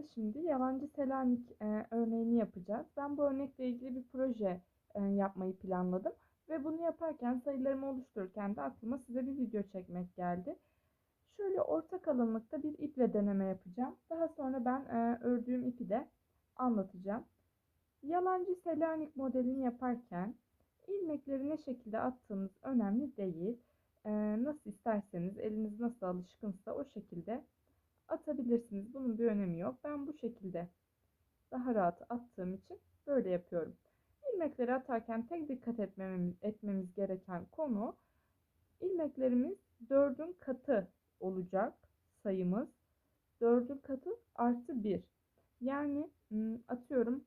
birlikte şimdi yalancı Selanik e, örneğini yapacağız. Ben bu örnekle ilgili bir proje e, yapmayı planladım. Ve bunu yaparken sayılarımı oluştururken de aklıma size bir video çekmek geldi. Şöyle orta kalınlıkta bir iple deneme yapacağım. Daha sonra ben e, ördüğüm ipi de anlatacağım. Yalancı Selanik modelini yaparken ilmekleri ne şekilde attığımız önemli değil. E, nasıl isterseniz, eliniz nasıl alışkınsa o şekilde atabilirsiniz. Bunun bir önemi yok. Ben bu şekilde daha rahat attığım için böyle yapıyorum. İlmekleri atarken tek dikkat etmemiz, etmemiz gereken konu ilmeklerimiz dördün katı olacak sayımız. Dördün katı artı bir. Yani atıyorum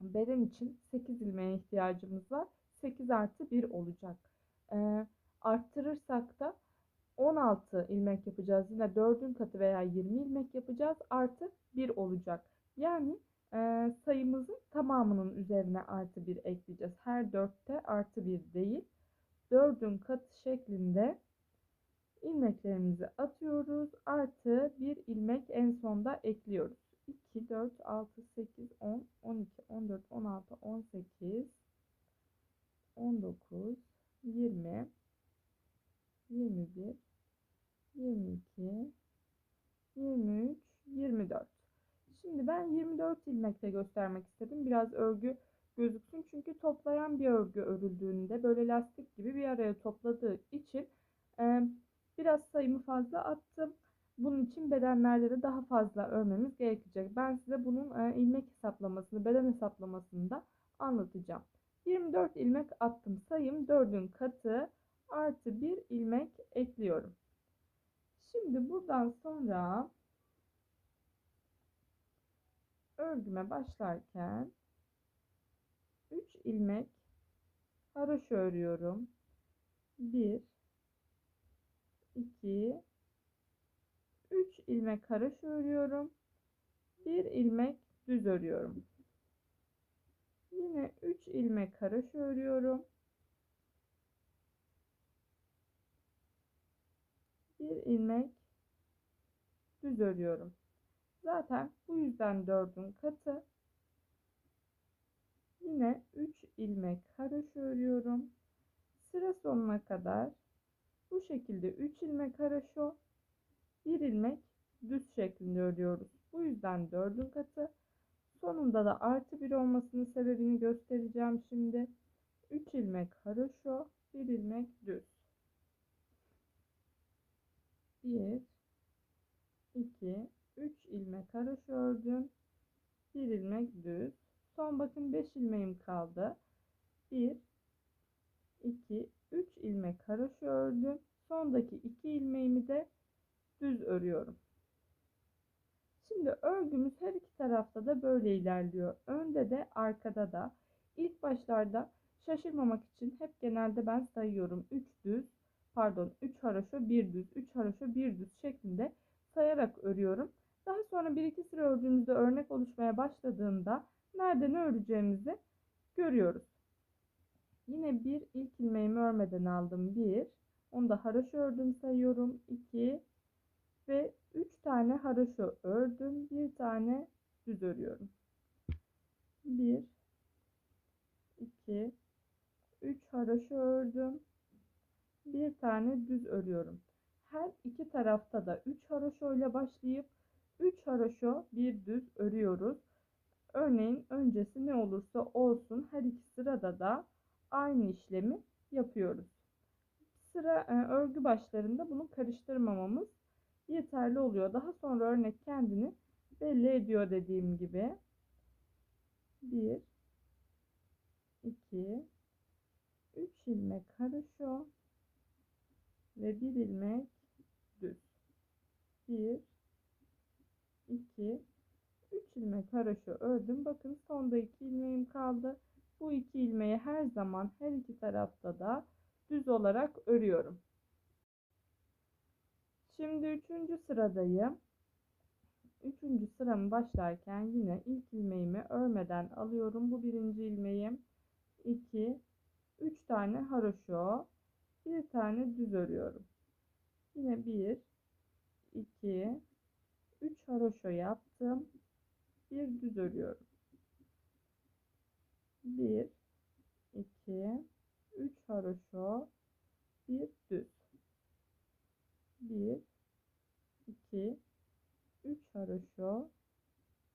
beden için 8 ilmeğe ihtiyacımız var. 8 artı 1 olacak. Ee, arttırırsak da 16 ilmek yapacağız. Yine 4'ün katı veya 20 ilmek yapacağız. Artı 1 olacak. Yani e, sayımızın tamamının üzerine artı 1 ekleyeceğiz. Her 4'te artı 1 değil. 4'ün katı şeklinde ilmeklerimizi atıyoruz. Artı 1 ilmek en sonda ekliyoruz. 2, 4, 6, 8, 10, 12, 14, 16, 18, 19, 20, 21, 22, 23, 24. Şimdi ben 24 ilmekle göstermek istedim. Biraz örgü gözüksün. Çünkü toplayan bir örgü örüldüğünde böyle lastik gibi bir araya topladığı için e, biraz sayımı fazla attım. Bunun için bedenlerde de daha fazla örmemiz gerekecek. Ben size bunun e, ilmek hesaplamasını, beden hesaplamasını da anlatacağım. 24 ilmek attım. Sayım 4'ün katı artı 1 ilmek ekliyorum. Şimdi buradan sonra örgüme başlarken 3 ilmek haroşa örüyorum. 1 2 3 ilmek haroşa örüyorum. 1 ilmek düz örüyorum. Yine 3 ilmek haroşa örüyorum. Bir ilmek düz örüyorum. Zaten bu yüzden dördün katı. Yine 3 ilmek haroşa örüyorum. Sıra sonuna kadar bu şekilde 3 ilmek haroşa, 1 ilmek düz şeklinde örüyoruz. Bu yüzden dördün katı. Sonunda da artı 1 olmasının sebebini göstereceğim şimdi. 3 ilmek haroşa, 1 ilmek düz. 1 2 3 ilmek haroşa ördüm. 1 ilmek düz. Son bakın 5 ilmeğim kaldı. 1 2 3 ilmek haroşa ördüm. Sondaki 2 ilmeğimi de düz örüyorum. Şimdi örgümüz her iki tarafta da böyle ilerliyor. Önde de arkada da. İlk başlarda şaşırmamak için hep genelde ben sayıyorum. 3 düz, pardon 3 haroşa 1 düz, 3 haroşa 1 düz şeklinde sayarak örüyorum. Daha sonra bir iki sıra ördüğümüzde örnek oluşmaya başladığında nerede ne öreceğimizi görüyoruz. Yine bir ilk ilmeğimi örmeden aldım. 1. Onu da haroşa ördüm sayıyorum. 2 ve 3 tane haroşa ördüm. Bir tane düz örüyorum. 1 2 3 haroşa ördüm. Bir tane düz örüyorum. Her iki tarafta da 3 haroşa ile başlayıp 3 haroşo bir düz örüyoruz. Örneğin öncesi ne olursa olsun her iki sırada da aynı işlemi yapıyoruz. Sıra e, örgü başlarında bunu karıştırmamamız yeterli oluyor. Daha sonra örnek kendini belli ediyor dediğim gibi. 1 2 3 ilmek haroşo ve 1 ilmek düz. 1 2 3 ilmek haroşa ördüm. Bakın sonda 2 ilmeğim kaldı. Bu 2 ilmeği her zaman her iki tarafta da düz olarak örüyorum. Şimdi 3. sıradayım. 3. sıramı başlarken yine ilk ilmeğimi örmeden alıyorum. Bu birinci ilmeğim 2 3 tane haroşo bir tane düz örüyorum. Yine 1 2 3 haroşo yaptım. Bir düz örüyorum. 1 2 3 haroşo, bir düz. 1 2 3 haroşo,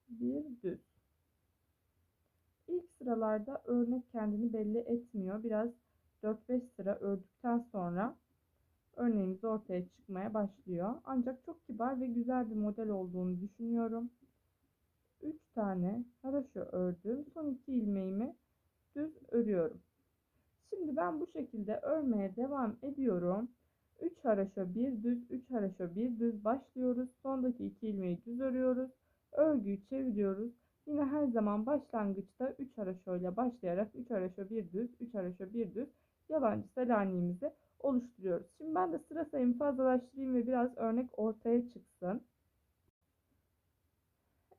bir düz. İlk sıralarda örnek kendini belli etmiyor. Biraz 4-5 sıra ördükten sonra örneğimiz ortaya çıkmaya başlıyor. Ancak çok kibar ve güzel bir model olduğunu düşünüyorum. 3 tane haroşa ördüm. Son 2 ilmeğimi düz örüyorum. Şimdi ben bu şekilde örmeye devam ediyorum. 3 haroşa 1 düz, 3 haroşa 1 düz başlıyoruz. Sondaki 2 ilmeği düz örüyoruz. Örgüyü çeviriyoruz. Yine her zaman başlangıçta 3 haroşa ile başlayarak 3 haroşa 1 düz, 3 haroşa 1 düz yalancı selanikimizi oluşturuyoruz. Şimdi ben de sıra sayımı fazlalaştırayım ve biraz örnek ortaya çıksın.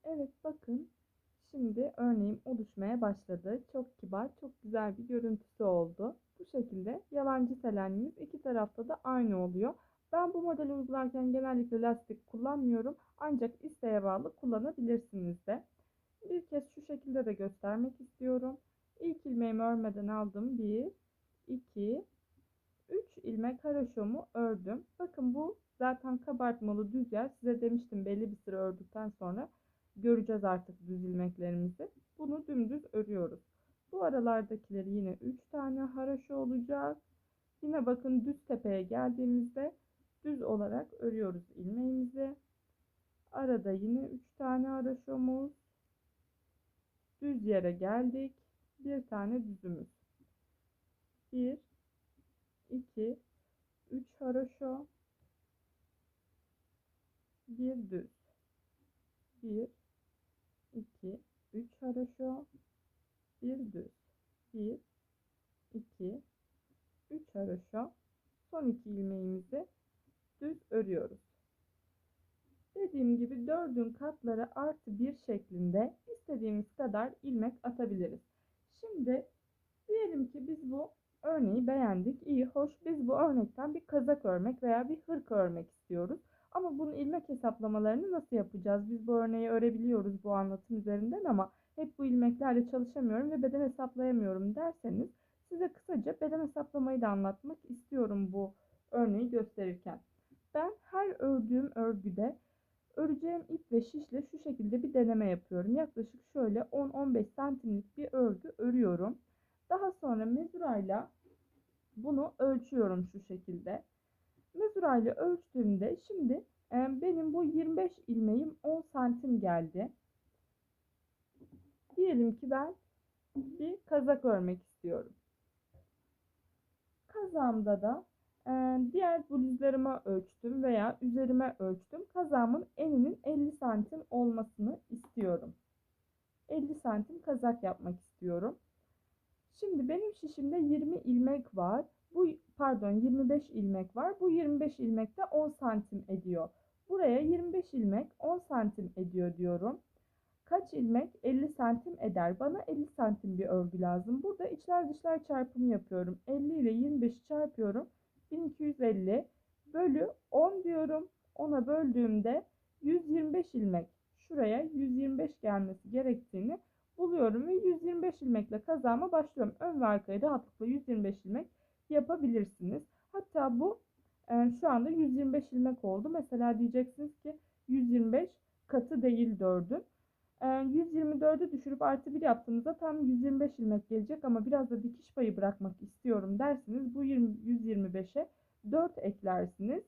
Evet bakın şimdi örneğim oluşmaya başladı. Çok kibar, çok güzel bir görüntüsü oldu. Bu şekilde yalancı selenimiz iki tarafta da aynı oluyor. Ben bu modeli uygularken genellikle lastik kullanmıyorum. Ancak isteğe bağlı kullanabilirsiniz de. Bir kez şu şekilde de göstermek istiyorum. İlk ilmeğimi örmeden aldım. 1, 2, 3 ilmek haroşomu ördüm. Bakın bu zaten kabartmalı düz yer. Size demiştim belli bir süre ördükten sonra göreceğiz artık düz ilmeklerimizi. Bunu dümdüz örüyoruz. Bu aralardakileri yine 3 tane haroşa olacak. Yine bakın düz tepeye geldiğimizde düz olarak örüyoruz ilmeğimizi. Arada yine 3 tane haroşamız. Düz yere geldik. Bir tane düzümüz. 1 2 3 haroşa 1 düz 1 2 3 haroşa 1 düz 1 2 3 haroşa son iki ilmeğimizi düz örüyoruz. Dediğim gibi dördün katları artı bir şeklinde istediğimiz kadar ilmek atabiliriz. Şimdi diyelim ki biz bu örneği beğendik. iyi, hoş. Biz bu örnekten bir kazak örmek veya bir hırka örmek istiyoruz. Ama bunun ilmek hesaplamalarını nasıl yapacağız? Biz bu örneği örebiliyoruz bu anlatım üzerinden ama hep bu ilmeklerle çalışamıyorum ve beden hesaplayamıyorum derseniz size kısaca beden hesaplamayı da anlatmak istiyorum bu örneği gösterirken. Ben her ördüğüm örgüde öreceğim ip ve şişle şu şekilde bir deneme yapıyorum. Yaklaşık şöyle 10-15 santimlik bir örgü örüyorum. Daha sonra mezurayla bunu ölçüyorum şu şekilde. Mezurayla ölçtüğümde şimdi e, benim bu 25 ilmeğim 10 santim geldi. Diyelim ki ben bir kazak örmek istiyorum. Kazağımda da e, diğer bluzlarıma ölçtüm veya üzerime ölçtüm. Kazağımın eninin 50 santim olmasını istiyorum. 50 santim kazak yapmak istiyorum. Şimdi benim şişimde 20 ilmek var. Bu pardon 25 ilmek var. Bu 25 ilmek de 10 santim ediyor. Buraya 25 ilmek 10 santim ediyor diyorum. Kaç ilmek 50 santim eder? Bana 50 santim bir örgü lazım. Burada içler dışlar çarpımı yapıyorum. 50 ile 25'i çarpıyorum. 1250 bölü 10 diyorum. 10'a böldüğümde 125 ilmek. Şuraya 125 gelmesi gerektiğini buluyorum ve 125 ilmekle kazağıma başlıyorum. Ön ve arkayı rahatlıkla 125 ilmek yapabilirsiniz. Hatta bu e, şu anda 125 ilmek oldu. Mesela diyeceksiniz ki 125 katı değil 4'ün. E, 124'ü düşürüp artı 1 yaptığınızda tam 125 ilmek gelecek ama biraz da dikiş payı bırakmak istiyorum dersiniz. Bu 20, 125'e 4 eklersiniz.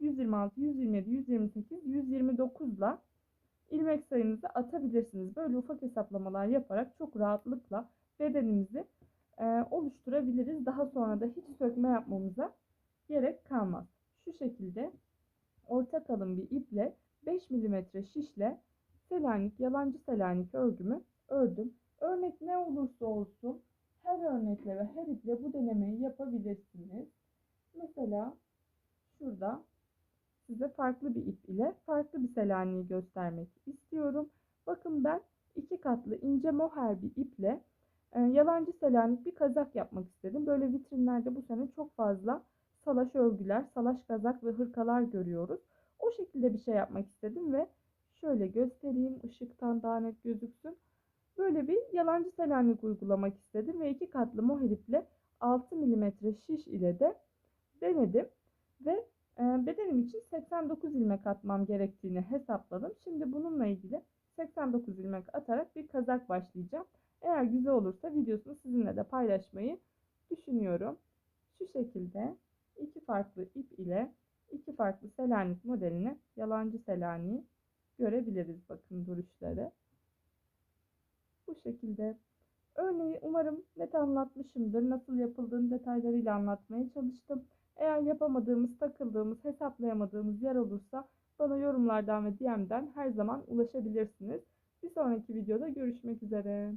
126, 127, 128, 129 ile ilmek sayınızı atabilirsiniz. Böyle ufak hesaplamalar yaparak çok rahatlıkla bedenimizi oluşturabiliriz. Daha sonra da hiç sökme yapmamıza gerek kalmaz. Şu şekilde orta kalın bir iple 5 mm şişle Selanik, yalancı Selanik örgümü ördüm. Örnek ne olursa olsun her örnekle ve her iple bu denemeyi yapabilirsiniz. Mesela şurada size farklı bir ip ile farklı bir selaniği göstermek istiyorum. Bakın ben iki katlı ince moher bir iple e, yalancı selanik bir kazak yapmak istedim. Böyle vitrinlerde bu sene çok fazla salaş örgüler, salaş kazak ve hırkalar görüyoruz. O şekilde bir şey yapmak istedim ve Şöyle göstereyim ışıktan daha net gözüksün. Böyle bir yalancı Selanik uygulamak istedim ve iki katlı moher iple 6 mm şiş ile de denedim. Ve e, bedenim için 89 ilmek atmam gerektiğini hesapladım. Şimdi bununla ilgili 89 ilmek atarak bir kazak başlayacağım. Eğer güzel olursa videosunu sizinle de paylaşmayı düşünüyorum. Şu şekilde iki farklı ip ile iki farklı Selanik modelini yalancı Selanik'i görebiliriz. Bakın duruşları. Bu şekilde. Örneği umarım net anlatmışımdır. Nasıl yapıldığını detaylarıyla anlatmaya çalıştım. Eğer yapamadığımız, takıldığımız, hesaplayamadığımız yer olursa bana yorumlardan ve DM'den her zaman ulaşabilirsiniz. Bir sonraki videoda görüşmek üzere.